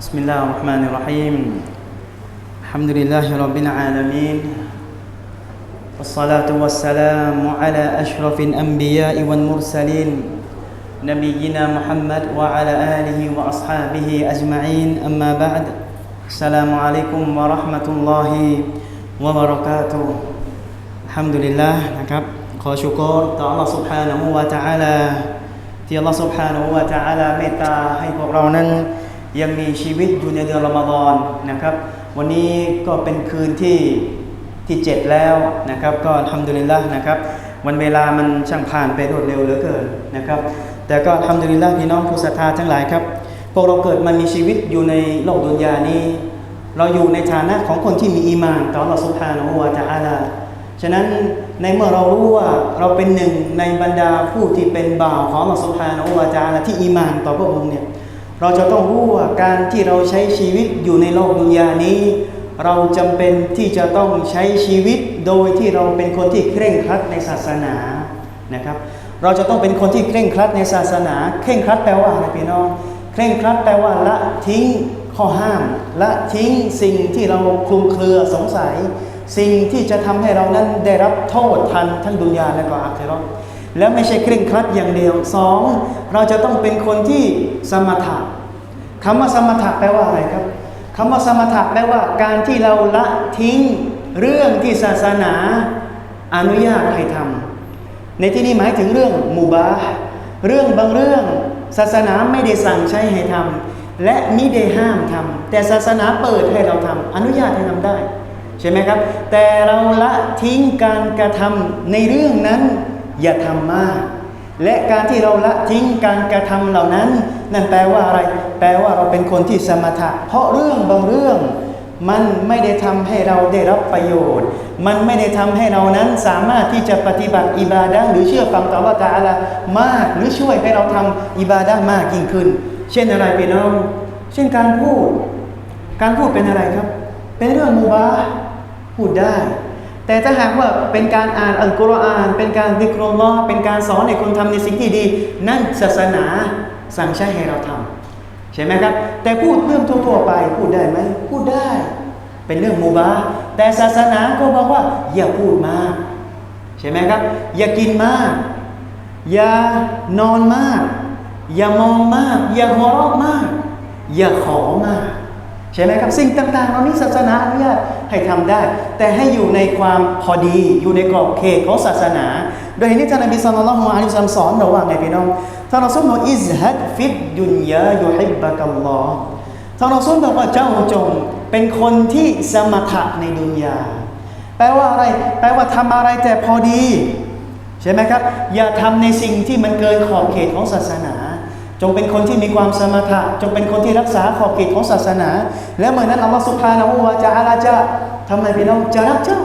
بسم الله الرحمن الرحيم الحمد لله رب العالمين والصلاة والسلام على أشرف الأنبياء والمرسلين نبينا محمد وعلى آله وأصحابه أجمعين أما بعد السلام عليكم ورحمة الله وبركاته الحمد لله นะครับขอชุกรต่อ Allah سبحانه และ تعالى ที่ Allah سبحانه และ تعالى เมตตาให้พวกเรานั้น ยังมีชีวิตอยู่ในเดือนรอมฎอนนะครับ วันนี้ก็เป็นคืนที่ที่เจ็ดแล้วนะครับ ก็ทำดุลิลละนะครับ วันเวลามันช่างผ่านไปรวดเร็วเหลือเกินนะครับ แต่ก็ทำดุลิลละพี่น้องผู้ศรัทธาทั้งหลายครับพวกเราเกิดมามีชีวิตอยู่ในโลกดุนยานี้ เราอยู่ในฐานะของคนที่มีอีมานต่อเราสุภาโนวาจาอาลาฉะนั้นในเมื่อเรารู้ว่าเราเป็นหนึ่งในบรรดาผู้ที่เป็นบ่าวของเราสุภาโนวาจาอาลาที่อีมานต่อพระองค์เนี่ย เราจะต้องรู้ว่าการที่เราใช้ชีวิตอยู่ในโลกดุนยานี้ เราจำเป็นที่จะต้องใช้ชีวิตโดยที่เราเป็นคนที่เคร่งครัดในศาสนานะครับ เราจะต้องเป็นคนที่เคร่งครัดในศาสนา เคร่งครัดแปลว่าอะไรพี่น้องเคร่งครัดแปลว่าละทิ้งข้อห้าม ละทิ้งสิ่งที่เราคลุมเครือสงสัย สิ่งที่จะทำให้เรานั้นได้รับโทษทันทั้งดุนยาและก็อาคิเรา แล้วไม่ใช่เคร่งครัดอย่างเดียวสองเราจะต้องเป็นคนที่สมถะคำว่าสมถะแปลว่าอะไรครับคำว่าสมถะแปลว่าการที่เราละทิ้งเรื่องที่ศาสนาอนุญาตให้ทำในที่นี้หมายถึงเรื่องมูบาเรื่องบางเรื่องศาสนาไม่ได้สั่งใช้ให้ทำและมิได้ห้ามทำแต่ศาสนาเปิดให้เราทำอนุญาตให้ทำได้ ใช่ไหมครับ แต่เราละทิ้งการกระทำในเรื่องนั้น อย่าทำมาก และการที่เราละทิ้งการกระทำเหล่านั้น นั่นแปลว่าอะไร แปลว่าเราเป็นคนที่สมถะ เพราะเรื่องบางเรื่อง มันไม่ได้ทำให้เราได้รับประโยชน์ มันไม่ได้ทำให้เรานั้นสามารถที่จะปฏิบัติอิบาดะห์หรือเชื่อฟังต่อว่าตาละมากหรือช่วยให้เราทำอิบาดะมากยิ่งขึ้น เช่นอะไรพี่น้อง เช่นการพูด การพูดเป็นอะไรครับ เป็นเรื่องมูบาห์พูดได้ แต่ถ้าหากว่าเป็นการอ่านอัลกุรอาน เป็นการดิกรลอเป็นการสอนให้คนทำในสิ่งที่ดี นั่นศาสนาสั่งใช้ให้เราทำใช่ไหมครับ แต่พูดเรื่องทั่วๆไปพูดได้ไหมพูดได้ เป็นเรื่องมูบาแต่ศาสนาก็บอกว่า อย่าพูดมากใช่ไหมครับ อย่ากินมาก อย่านอนมาก อย่ามองมาก อย่าหัวเราะมาก อย่าขอมาก ใช่ไหมครับสิ่งต่างๆเหล่านี้ศาสนาอนุญาตให้ทำได้ แต่ให้อยู่ในความพอดีอยู่ในกรอบเขตของศาสนา โดยเหตุนี้ท่านนบีศ็อลลัลลอฮุอะลัยฮิวะซัลลัมสอนเราว่าไงพี่น้องท่านอัลลอฮฺอิซฮัดฟิดดุนยายุฮิบบะกัลลอฮ์ท่านอัลลอฮฺบอกว่าเจ้าจงเป็นคนที่สมถะในดุนยาแปลว่าอะไร แปลว่าทำอะไรแต่พอดี ใช่ไหมครับ อย่าทำในสิ่งที่มันเกินขอบเขตของศาสนา จงเป็นคนที่มีความสมถะ จงเป็นคนที่รักษาขอบเขตของศาสนา และเมื่อนั้นอัลลอฮฺสุบฮานะฮูวะจะอาลาจะทำไมพี่น้องจะรักเจ้า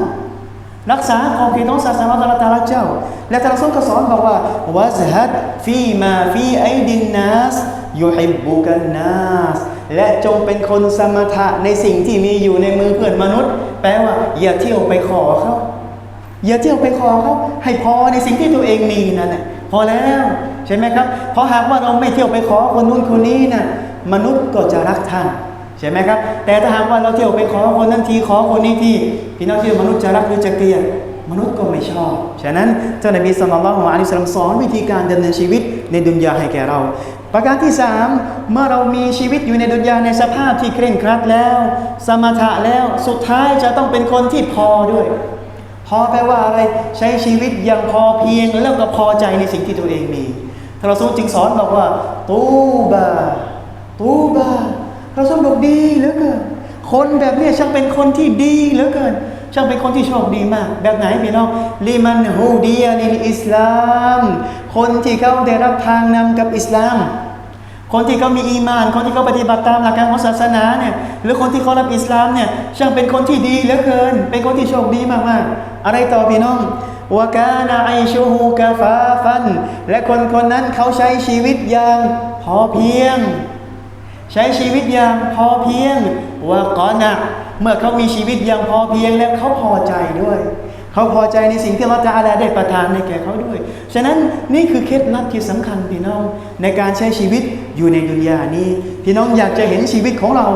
รักษาขอบเขตของศาสนาตะลาตารักเจ้า และท่านรอซูลก็สอนบอกว่าวะซฮัดฟีมาฟีไอดินนัสยูฮิบบุกันนัสและจงเป็นคนสมถะในสิ่งที่มีอยู่ในมือเพื่อนมนุษย์ แปลว่า อย่าเที่ยวไปขอเขาอย่าเที่ยวไปขอเขาให้พอในสิ่งที่ตัวเองมีนั่นแหละ พอแล้วใช่ไหมครับ เพราะหากว่าเราไม่เที่ยวไปขอคนนู้นคนนี้นะ่ะมนุษย์ก็จะรักท่านใช่ไหมครับ แต่ถ้าหากว่าเราเที่ยวไปขอคนนั้นทีขอคนนี้ทีพี่น้องที่มนุษย์จะรักหรือจะเกลียดมนุษย์ก็ไม่ชอบ ฉะนั้นเจ้าหน้าที่สัลลัลลอฮุอะลัยฮิวะซัลลัมสอนวิธีการดำเนินชีวิตในดุนยาให้แก่เรา ประการที่สามเมื่อเรามีชีวิตอยู่ในดุนยาในสภาพที่เคร่งครัดแล้ว สมถะแล้ว สุดท้ายจะต้องเป็นคนที่พอด้วย พอแปลว่าอะไรใช้ชีวิตอย่างพอเพียงแล้วก็พอใจในสิ่งที่ตัวเองมีท่านรอซูลจึงสอนบอกว่าตูบาตูบาเราสมบอกดีเหลือเกินคนแบบนี้ช่างเป็นคนที่ดีเหลือเกินช่างเป็นคนที่โชคดีมาก แบบไหนพี่น้องลีมันฮูดียลิลอิสลาม คนที่เขาได้รับทางนำกับอิสลาม คนที่เขามีอีมาน คนที่เขาปฏิบัติตามหลักการของศาสนาเนี่ยหรือคนที่เขารับอิสลามเนี่ยช่างเป็นคนที่ดีเหลือเกิน เป็นคนที่โชคดีมากๆ อะไรต่อพี่น้องวกานาไอชูฮูกาฟาฟัน และคนคนนั้นเขาใช้ชีวิตอย่างพอเพียง ใช้ชีวิตอย่างพอเพียงวากอนะเมื่อเขามีชีวิตอย่างพอเพียงแล้วเขาพอใจด้วย เขาพอใจในสิ่งที่เลอฮฺตะอาลาได้ประทานในแก่เขาด้วย ฉะนั้นนี่คือเคล็ดลับที่สำคัญพี่น้องในการใช้ชีวิตอยู่ในดุนยานี้ พี่น้องอยากจะเห็นชีวิตของเรา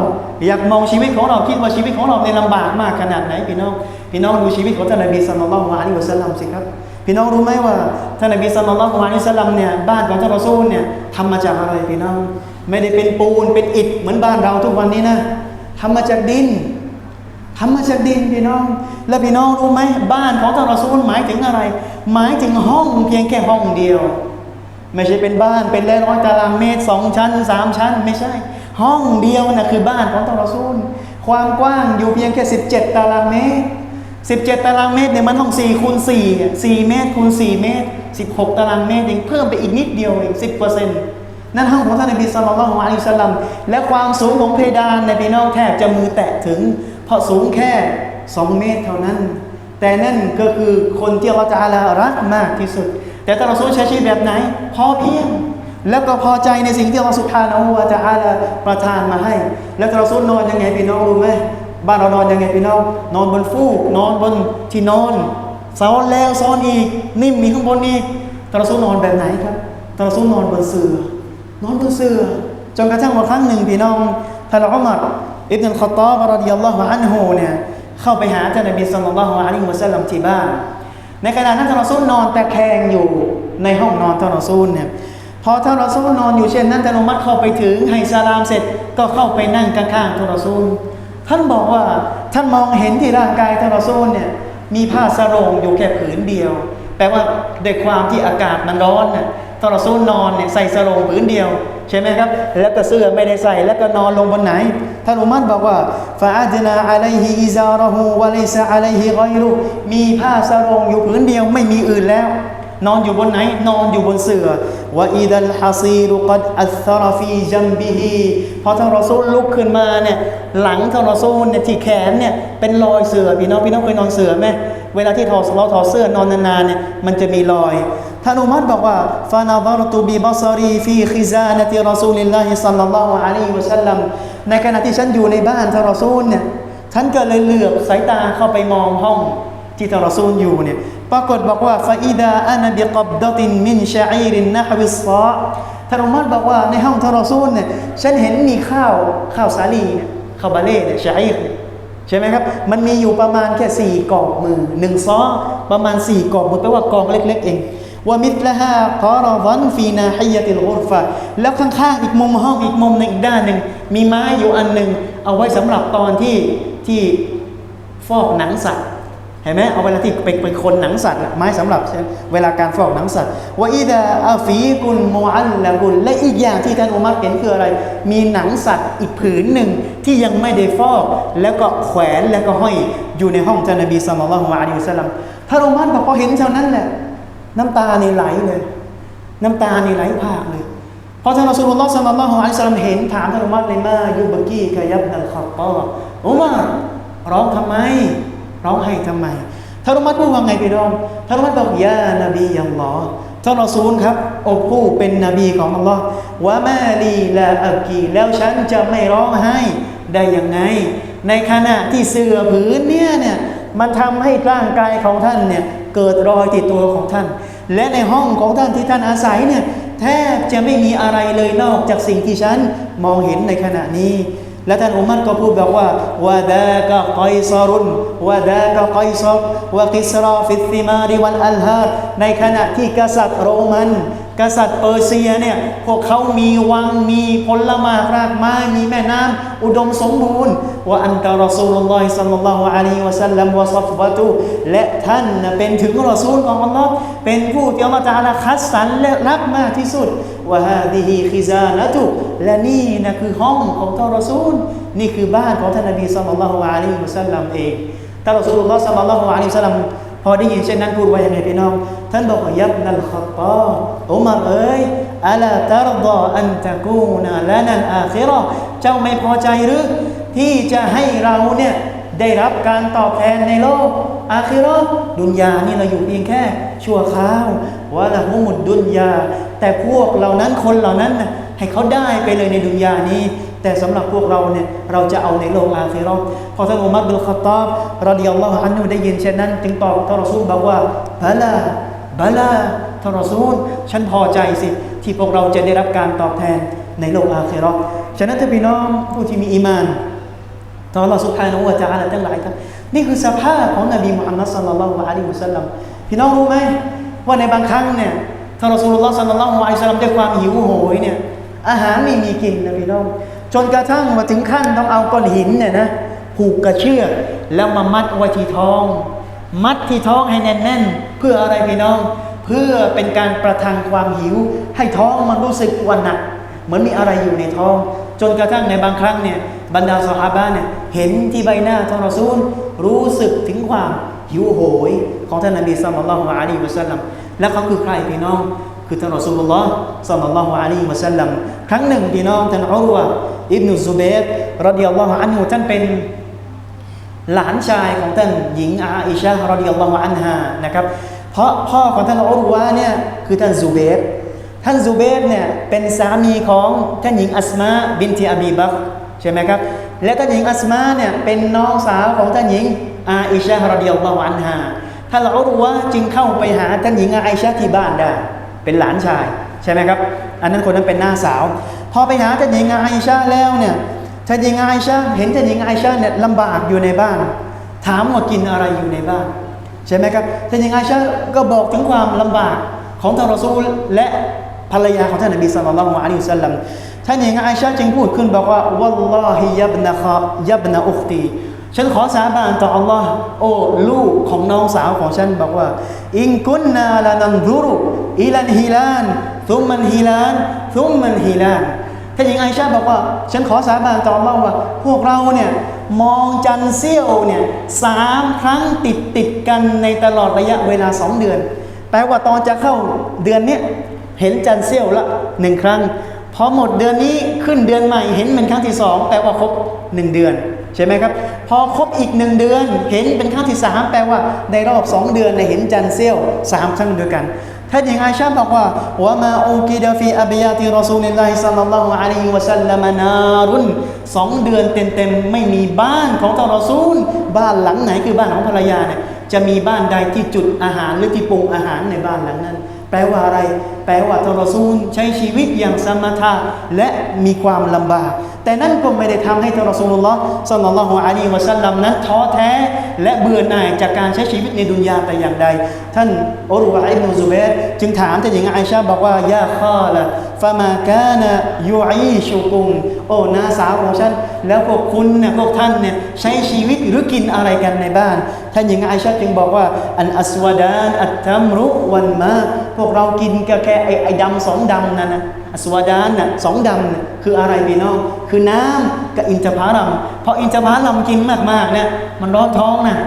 อยากมองชีวิตของเราคิดว่าชีวิตของเราในยลำบากมากขนาดไหนพี่น้อง พี่น้องดูชีวิตของท่านนบีสัลลัลลอฮุอะลัยฮิวะสัลลัมสิครับพี่น้องรู้ไหมว่าท่านนบีสัลลัลลอฮุอะลัยฮิวะสัลลัมเนี่ยบ้านของท่านรอซูลเนี่ยทำมาจากอะไรพี่น้อง ไม่ได้เป็นปูนเป็นอิฐเหมือนบ้านเราทุกวันนี้นะทำมาจากดิน ทำมาจากดินพี่น้อง แล้วพี่น้องรู้ไหมบ้านของท่านรอซูลหมายถึงอะไร หมายถึงห้องเพียงแค่ห้องเดียว ไม่ใช่เป็นบ้านเป็นร้อยตารางเมตรสองชั้นสามชั้น ไม่ใช่ ห้องเดียวนะคือบ้านของท่านรอซูลความกว้างอยู่เพียงแค่17ตารางเมตร17ตารางเมตรเนี่ยมันห้อง4คูณ4 4เมตรคูณ4เมตร16ตารางเมตรเองเพิ่มไปอีกนิดเดียวเอง10เปอร์เซ็นต์นั่นห้องของท่านนบีสัลลัลลอฮุอะลัยฮิวะสัลลัมและความสูงของเพดานในพี่น้องแทบจะมือแตะถึง ราะสูงแค่2เมตรเท่านั้น แต่นั่นก็คือคนที่อัลลอฮฺตะอาลารักมากที่สุด แต่ท่านรอซูลใช้ชีวิตแบบไหน พอเพียง แล้วก็พอใจในสิ่งที่อัลสุบฮานะฮูวะตะอาลาประทานมาให้ แล้วท่านรอซูลนอนยังไงพี่น้องรู้ไหมบ้านเรานอนยังไงพี่น้องนอนบนฟูกนอนบนที่นอนซ้อนแล้วซ้อนอีก นิ่มมีข้างบนอีกท่านรอซูลนอนแบบไหนครับท่านรอซูลนอนบนเสือนอนบนเสือจนกระทั่งวันครั้งหนึ่งพี่น้องท่านอุมัร อิบนุลขอตอบรดิยัลลอฮุอันฮุเนี่ยเข้าไปหาท่านนบีสัลลัลลอฮุอะลัยฮิวะสัลลัมที่บ้าน ในขณะนั้นท่านรอซูลนอนตะแคงอยู่ในห้องนอนท่านรอซูลเนี่ยพอท่านรอซูลนอนอยู่เช่นนั้นท่านอุมัรเข้าไปถึงให้สลามเสร็จก็เข้าไปนั่งข้างๆท่านรอซูล ท่านบอกว่าท่านมองเห็นที่ร่างกายท่านรอซูลเนี่ยมีผ้าสรงอยู่แค่ผืนเดียว แปลว่าด้วยความที่อากาศมันร้อนน่ะ ท่านรอซูลนอนเนี่ยใส่สรงผืนเดียว ใช่ไหมครับ แล้วก็เสื้อไม่ได้ใส่แล้วก็นอนลงบนไหนท่านอุมัรบอกว่าฟาอัดนาอะลัยฮิอิซาระฮูวะลัยซะอะลัยฮิกอยรุมีผ้าสรงอยู่ผืนเดียวไม่มีอื่นแล้ว นอนอยู่บนไหน นอนอยู่บนเสือ่อวะอิดัลฮัซีรุกัดอัลซารฟีจัมบิฮีพอท่านรอซูลลุกขึ้นมาเนี่ยหลังท่านรอซูลเนี่ยที่แขนเนี่ยเป็นรอยเสือ่อพี่น้องพี่น้องเคยนอนเสือไหม เวลาที่ถอดเราถอดเสื้อนอนนานๆเนี่ยมันจะมีรอยท่านอุมัรบอกว่าฟานาดารตุบิบัซารีฟีคิซานติรอซูลิลลาฮิสัลลัลลอฮุอะลัยฮิวะสัลลัมในขณะที่ฉันอยู่ในบ้านท่านรอซูลเนี่ยฉันก็เลยเหลือบสายตาเข้าไปมองห้องที่ท่านรอซูลอยู่เนี่ยปรากฏบอกว่าฟาอิดาอานาบิกับดตินมินชาอีรินนะฮวิสซาท่านอุมัรบอกว่าในห้องท่านรอซูลเนี่ยฉันเห็นมีข้าวข้าวสาลีเนี่ยข้าวบาเล่เนี่ยชาอีรเนี่ย ใช่ไหมครับ มันมีอยู่ประมาณแค่สี่กอบมือหนึ่งซ้อประมาณสี่กอบมือแปลว่ากองเล็ก ๆ เองว่ามิตรละห้ากอรวันฟีนาฮิยติลกุรฟะแล้วข้างๆอีกมุมห้องอีกมุมหนึ่งอีกด้านหนึ่งมีไม้อยู่อันหนึ่งเอาไว้สำหรับตอนที่ที่ฟอกหนังสัตว์ เห็นไหมเอาเวลาที่เป็นเป็นคนหนังสัตว์ไม้สำหรับเวลาการฟอกหนังสัตว์ว่าอีดาอาฟีกุลมูอัลละกุลและอีกอย่างที่ท่านอุมัรเห็นคืออะไร มีหนังสัตว์อีกผืนหนึ่งที่ยังไม่ได้ฟอก แล้วก็แขวนแล้วก็ห้อยอยู่ในห้องท่านนบีสัลลัลลอฮุอะลัยฮิสลลัมท่านอุมัรบอกพอเห็นเท่านั้นแหละน้ำตาในไหลเลย น้ำตาในไหลพากเลยพอท่านรอสูลุลลอฮ์สัลลัลลอฮุอะลัยฮิสลลัมเห็นถามท่านอุมัรเลยมายูบกีกะยับนัลขัตตอบอุมัรร้องทำไม ร้องไห้ทำไมท่านอุมัรพูดว่าไงพี่น้องท่านอุมัรบอกยานบียัลลอฮ์ท่านรอซูลครับโอ้ผู้เป็นนบีของอัลลอฮ์วะมาลีลาอักกีแล้วฉันจะไม่ร้องไห้ได้ยังไง ในขณะที่เสื้อผืนเนี่ยเนี่ยมันทำให้ร่างกายของท่านเนี่ยเกิดรอยติดตัวของท่าน และในห้องของท่านที่ท่านอาศัยเนี่ยแทบจะไม่มีอะไรเลยนอกจากสิ่งที่ฉันมองเห็นในขณะนี้ และท่านอุมัรก็พูดบอกว่าวะดากะไกซารุนวะดากะไกซารวะกิสราฟิสซิมาริวันอัลฮาร์ในขณะที่กษัตริย์โรมัน กษัตริย์เปอร์เซียเนี่ยพวกเขามีวังมีผลไม้รากไม้มีแม่น้ำอุดมสมบูรณ์ว่าอันตะรอซูลุลลอฮิสัลลัลลอฮุอะลัยฮิวะสัลลัมวะซัฟวะตุและท่านเป็นถึงรอซูลของอัลลอฮ์เป็นผู้ที่อัลลอฮ์ตะลาคัดสรรและรักมากที่สุดวะฮาดิฮิคิซานะตุและนี่นะคือห้องของท่านรอซูล นี่คือบ้านของท่านนบีสัลลัลลอฮุอะลัยฮิวะสัลลัมเองท่านรอซูลุลลอฮ์สัลลัลลอฮุอะลัยฮิวะสัลลัม พอได้ยินเช่นนั้นพูดว่ายังไงพี่น้อง ท่านบอกว่ายับนัลขัตตาอุมัรเอ้ยอัลาตารดาอันตะกูนาละนันอาคิราะห์เจ้าไม่พอใจหรือ ที่จะให้เราเนี่ยได้รับการตอบแทนในโลก อาคิราะห์ดุนยานี่เราอยู่เพียงแค่ ชั่วคราววะละหุมุดดุนยา แต่พวกเหล่านั้นคนเหล่านั้นนะให้เขาได้ไปเลยในดุนยานี้ แต่สำหรับพวกเราเนี่ยเราจะเอาในโลกอาคีรอพอท่านอุมัรบิลขตอบรอดิยัลลอฮุอันนุได้ยินเช่นนั้น จึงตอบทารอซูลบอกว่าบลาบลาทารอซูลฉันพอใจสิ ที่พวกเราจะได้รับการตอบแทนในโลกอาคีรอฉะนั้นท่านพี่น้องผู้ที่มีอีมานต่อเราสุภาโนวะจาอะไรทั้งหลายครับนี่คือสภาพของนบีมุฮัมมัดสัลลัลลอฮุอะลัยฮิวสัลลัมพี่น้องรู้ไหมว่าในบางครั้งเนี่ยท่านรอซูลุลลอฮ์สัลลัลลอฮุอะลัยฮิวสัลลัมด้วยความหิวโหยเนี่ยอาหารไม่มีกินนะพี่น้อง จนกระทั่งมาถึงขั้นต้องเอาก้อนหินเนี่ยนะผูกกระเชือกแล้วมามัดไว้ที่ท้อง มัดที่ท้องให้แน่นๆ เพื่ออะไรพี่น้อง เพื่อเป็นการประทังความหิว ให้ท้องมันรู้สึกวันหนักเหมือนมีอะไรอยู่ในท้อง จนกระทั่งในบางครั้งเนี่ยบรรดาสหาบะเนี่ยเห็นที่ใบหน้าท่านรอซูล รู้สึกถึงความหิวโหย ของท่านนบีสัลลัลลอฮุอะลัยฮิวะสัลลัมและเขาคือใครพี่น้อง คือท่านรอซูลุลลอฮ์สัลลัลลอฮุอะลัยฮิวะสัลลัมครั้งหนึ่งพี่น้องท่านอุรวะ อิบนุซุเบรรดิยัลลอฮุอันฮุท่านเป็นหลานชายของท่านหญิงอาอิชะฮ์รดิยัลลอฮุอันฮานะครับเพราะพ่อของท่านอุรวะเนี่ยคือท่านซูเบรท่านซูเบรเนี่ยเป็นสามีของท่านหญิงอัสมาบินทีอบีบักใช่ไหมครับและท่านหญิงอัสมาเนี่ยเป็นน้องสาวของท่านหญิงอาอิชะฮ์รดิยัลลอฮุอันฮาท่านอุรวะจึงเข้าไปหาท่านหญิงอาอิชะที่บ้านได้ เป็นหลานชายใช่ไหมครับอันนั้นคนนั้นเป็นหน้าสาว พอไปหาท่านหญิงอาอิชะแล้วเนี่ยท่านหญิงอาอิชะเห็นท่านหญิงอาอิชะเนี่ยลำบากอยู่ในบ้าน ถามว่ากินอะไรอยู่ในบ้าน ใช่ไหมครับท่านหญิงอาอิชะก็บอกถึงความลำบากของท่านรอซูลและภรรยาของท่านนบีสัลลัลลอฮุอะลัยฮิวสัลลัมท่านหญิงอาอิชะจึงพูดขึ้นบอกว่าวัลลอฮิยับนะคายับนะอุคตีฉันขอสาบานต่ออัลลอฮ์โอ้ลูกของน้องสาวของฉันบอกว่า อินกุนนาลานันซุรุอิลันฮิลานซุมมันฮิลานซุมมันฮิลาน ท่านหญิงไอชาบอกว่า ฉันขอสาบานต่ออัลลอฮ์ว่า พวกเราเนี่ยมองจันเสี้ยวเนี่ยสามครั้งติดติดกันในตลอดระยะเวลาสองเดือน แปลว่าตอนจะเข้าเดือนเนี้ยเห็นจันเสี้ยวละหนึ่งครั้ง พอหมดเดือนนี้ขึ้นเดือนใหม่เห็นเป็นครั้งที่สองแปลว่าครบหนึ่งเดือนใช่ไหมครับ พอครบอีกหนึ่งเดือน เห็นเป็นครั้งที่สามแปลว่าในรอบสองเดือนเนี่ยเห็นจันเสี้ยวสามครั้งด้วยกัน ท่านหญิงไอชาบอกว่าว่ามาอูกิดฟีอับยาติรอซูลิลลาฮิสัลลัลลอฮุอะลัยฮิวะสัลลัมนารุนสองเดือนเต็มๆไม่มีบ้านของท่านรอซูล บ้านหลังไหนคือบ้านของภรรยาเนี่ยจะมีบ้านใดที่จุดอาหารหรือที่ปรุงอาหารในบ้านหลังนั้น แปลว่าอะไร แปลว่าท่านรอซูล ใช้ชีวิตอย่างสมถะและมีความลำบาก แต่นั่นก็ไม่ได้ทำให้ท่านรอซูลุลลอฮ์สัลลัลลอฮุอะลัยฮิวะสัลลัมนั้นท้อแท้และเบื่อหน่ายจากการใช้ชีวิตในดุนยาแต่อย่างใด ท่านอุรุวะอิบนุซุเบรจึงถามท่านหญิงไอชาบอกว่ายาข้าละฟามากานะยูอีชุกุมโอ้น้าสาวของฉันแล้วพวกคุณเนี่ยพวกท่านเนี่ยใช้ชีวิตหรือกินอะไรกันในบ้าน ท่านหญิงไอชาจึงบอกว่า อันอัสวดานอัตตัมรุวันมาพวกเรากินก็แค่ไอ้ไอ้ดำสองดำนั่นนะอัสวดานน่ะสองดำน่ะ คืออะไรพี่น้อง คือน้ำกับอินทผลัมเพราะอินทผลัมกินมากๆเนี่ยมันร้อนท้องนะ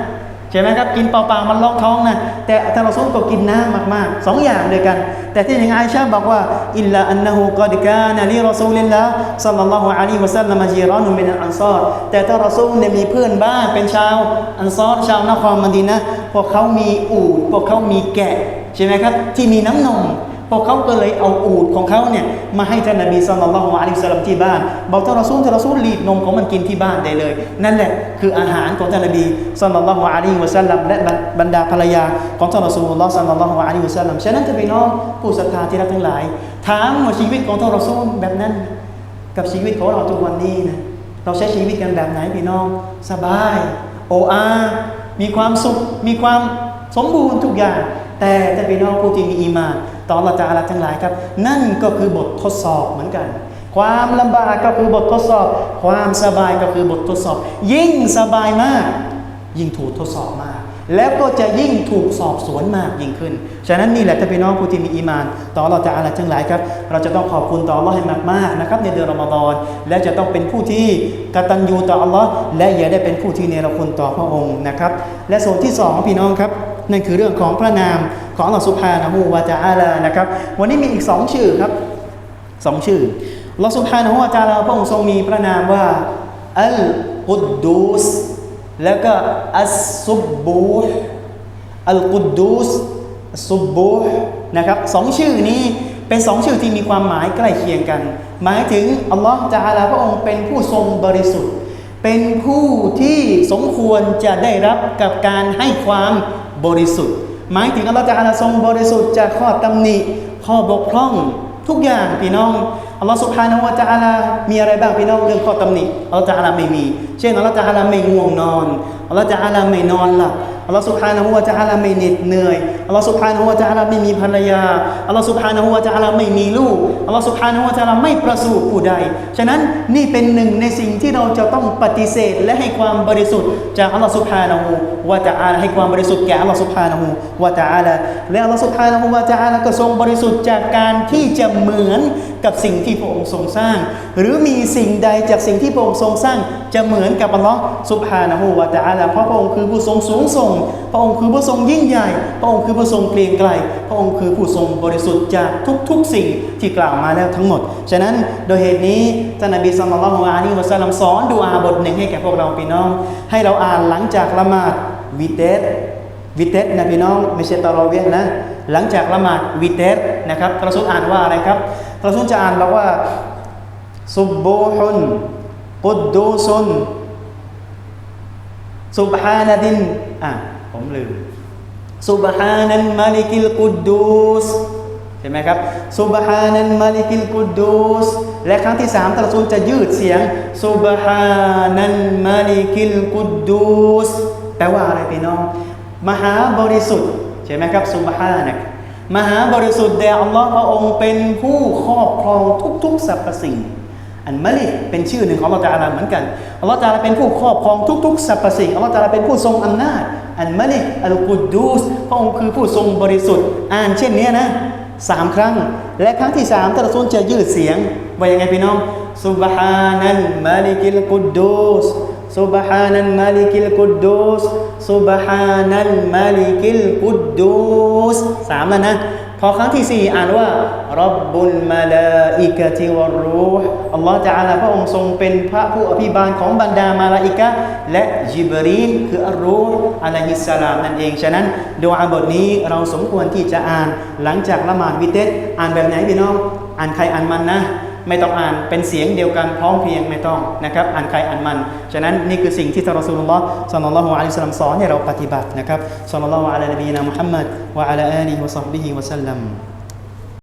ใช่ไหมครับกินเปล่าๆมันร้องท้องนะแต่ท่านรอซูลก็กินน้ำมากๆสองอย่างด้วยกัน แต่ที่ยังไอชาบอกว่าอิลลาอันนะฮูกอดกานะลีรอซูลิลลาสัลลัลลอฮุอะลัยฮิวะสัลลัมจีรานุมินัลอันซอรแต่ท่านรอซูลเนี่ยมีเพื่อนบ้านเป็นชาวอันซอรชาวนครมดีนะพวกเขามีอูฐพวกเขามีแกะใช่ไหมครับที่มีน้ำนม พวกเขาก็เลยเอาอูดของเขาเนี่ยมาให้ท่านนบีสัลลัลลอฮุอะลัยฮิสลลัมที่บ้าน บอกท่านรอซูลท่านรอซูลรีดนมของมันกินที่บ้านได้เลย นั่นแหละคืออาหารของท่านนบีสัลลัลลอฮุอะลัยฮิวะสัลลัมและบรรดาภรรยาของท่านรอซูลุลลอฮ์สัลลัลลอฮุอะลัยฮิวะสัลลัมฉะนั้นท่านพี่น้องผู้ศรัทธาที่รักทั้งหลาย ถามว่าชีวิตของท่านรอซูลแบบนั้น กับชีวิตของเราทุกวันนี้นะเราใช้ชีวิตกันแบบไหนพี่น้องสบาย โออามีความสุขมีความสมบูรณ์ทุกอย่าง แต่ถ้าพี่น้องผู้ที่มีอีมาน ต่อละจาละทั้งหลายครับ นั่นก็คือบททดสอบเหมือนกัน ความลำบากก็คือบททดสอบ ความสบายก็คือบททดสอบ ยิ่งสบายมาก ยิ่งถูกทดสอบมาก แล้วก็จะยิ่งถูกสอบสวนมากยิ่งขึ้น ฉะนั้นนี่แหละถ้านพี่น้องผู้ที่มีอีมาน ต่อเราจะอะไรทั้งหลายครับ เราจะต้องขอบคุณต่อ Allah ให้มากๆนะครับ ในเดือนรอมฎอนและจะต้องเป็นผู้ที่กตัญญูต่อ Allah และอย่าได้เป็นผู้ที่เนรคุณต่อพระองค์นะครับ และส่วนที่สองพี่น้องครับนั่นคือเรื่องของพระนาม ของอัลลอฮฺสุบฮานะฮูวะจาอาลานะครับ วันนี้มีอีกสองชื่อครับสองชื่ออัลลอฮฺสุบฮานะฮูวะตะอาลาพระองค์ทรงมีพระนามว่าอัลกุดดูสแล้วก็อัสซุบบูห์อัลกุดดูสซุบบูห์นะครับสองชื่อนี้เป็นสองชื่อที่มีความหมายใกล้เคียงกัน หมายถึงอัลลอฮฺจะอาลาพระองค์เป็นผู้ทรงบริสุทธิ์ เป็นผู้ที่สมควรจะได้รับกับการให้ความบริสุทธิ์ หมายถึงอัลลอฮฺจะอาลาทรงบริสุทธิ์จากข้อตำหนิ ข้อบกพร่องทุกอย่างพี่น้องอัลลอฮฺสุภาณวะจะอาลามีอะไรบ้างพี่น้องเรื่องข้อตำหนิอัลลอฮฺจะอาลาไม่มี เช่นอัลลอฮฺจะอาลาไม่ง่วงนอนอัลลอฮฺจะอาลาไม่นอนหลับ อัลลอฮฺสุบฮานะฮูวะตะอาลาไม่เหน็ดเหนื่อยอัลลอฮฺสุบฮานะฮูวะตะอาลาไม่มีภรรยาอัลลอฮฺสุบฮานะฮูวะตะอาลาไม่มีลูกอัลลอฮฺสุบฮานะฮูวะตะอาลาไม่ประสูติผู้ใด ฉะนั้นนี่เป็นหนึ่งในสิ่งที่เราจะต้องปฏิเสธและให้ความบริสุทธิ์จากอัลลอฮฺสุบฮานะฮูวะตะอาลาให้ความบริสุทธิ์แก่อัลลอฮฺสุบฮานะฮูวะตะอาลาและอัลลอฮฺสุบฮานะฮูวะตะอาลาก็ทรงบริสุทธิ์จากการที่จะเหมือน กับสิ่งที่พระองค์ทรงสร้าง หรือมีสิ่งใดจากสิ่งที่พระองค์ทรงสร้าง จะเหมือนกับอัลลอฮ์สุบฮานะฮูวะตะอาลาเพราะพระองค์คือผู้ทรงสูงส่ง พระองค์คือผู้ทรงยิ่งใหญ่ พระองค์คือผู้ทรงเกรียงไกรพระองค์คือผู้ทรงบริสุทธิ์จากทุกๆสิ่งที่กล่าวมาแล้วทั้งหมด ฉะนั้นโดยเหตุนี้ท่านนบีสัลลัลลอฮุอะลัยฮิวะสัลลัมสอนดูอาบทหนึ่งให้แก่พวกเราพี่น้อง ให้เราอ่านหลังจากละหมาดวิเตสวิเตสนะพี่น้องไม่ใช่ตะเราเวียนะหลังจากละหมาดวิเตสนะครับกระสุนอ่านว่าอะไรครับ กระสุนจะอ่านบอกว่าซุบบูฮุนกุดดูซุนซุบฮานะดินอะผมลืมซุบฮานัลมาลิกิลกุดดูสใช่ไหมครับซุบฮานัลมาลิกิลกุดดูสและครั้งที่สามตะรซูลจะยืดเสียงซุบฮานัลมาลิกิลกุดดูสแปลว่าอะไรพี่น้อง มหาบริสุทธิ์ใช่ไหมครับซุบฮานะ มหาบริสุทธิ์แด่อัลลอฮ์พระองค์เป็นผู้ครอบครองทุกๆสรรพสิ่ง อันมะลิเป็นชื่อหนึ่งของอัลลอฮฺตาลาเหมือนกันอัลลอฮฺตาลาเป็นผู้ครอบครองทุกๆสรรพสิ่งอัลลอฮฺตาลาเป็นผู้ทรงอำนาจ อันมะลิอัลกุดดูสพระองค์คือผู้ทรงบริสุทธิ์อ่านเช่นนี้นะสามครั้ง และครั้งที่สามทานรอซูลจะยืดเสียงว่ายังไงพี่น้องซุบฮานัลมาลิกิลกุดดูส سبحان الملك القدوس سبحان الملك القدوس สามแล้วนะ พอครั้งที่สี่อ่านว่ารับบุลมาลาอิกะติวรรูห์อัลลอฮฺจะอาลาพระองค์ทรงเป็นพระผู้อภิบาลของบรรดามาลาอิกะห์และจิบรีลคืออัลรูห์อะลัยฮิสสลามนั่นเอง ฉะนั้นดูอาบทนี้เราสมควรที่จะอ่านหลังจากละหมาดวิเตสอ่านแบบไหนพี่น้อง อ่านใครอ่านมันนะ ไม่ต้องอ่านเป็นเสียงเดียวกันพร้อมเพียงไม่ต้องนะครับอ่านใครอ่านมัน ฉะนั้นนี่คือสิ่งที่ทารสุลลอฮ์สัลลัลลอฮุอะลัยฮิสลามสอนให้เราปฏิบัตินะครับสัลลัลลอฮุอะลัยนบีนะมุฮัมมัดวะอะลัยอาลีฮิวะศ็อฮบิฮิวะซัลลัม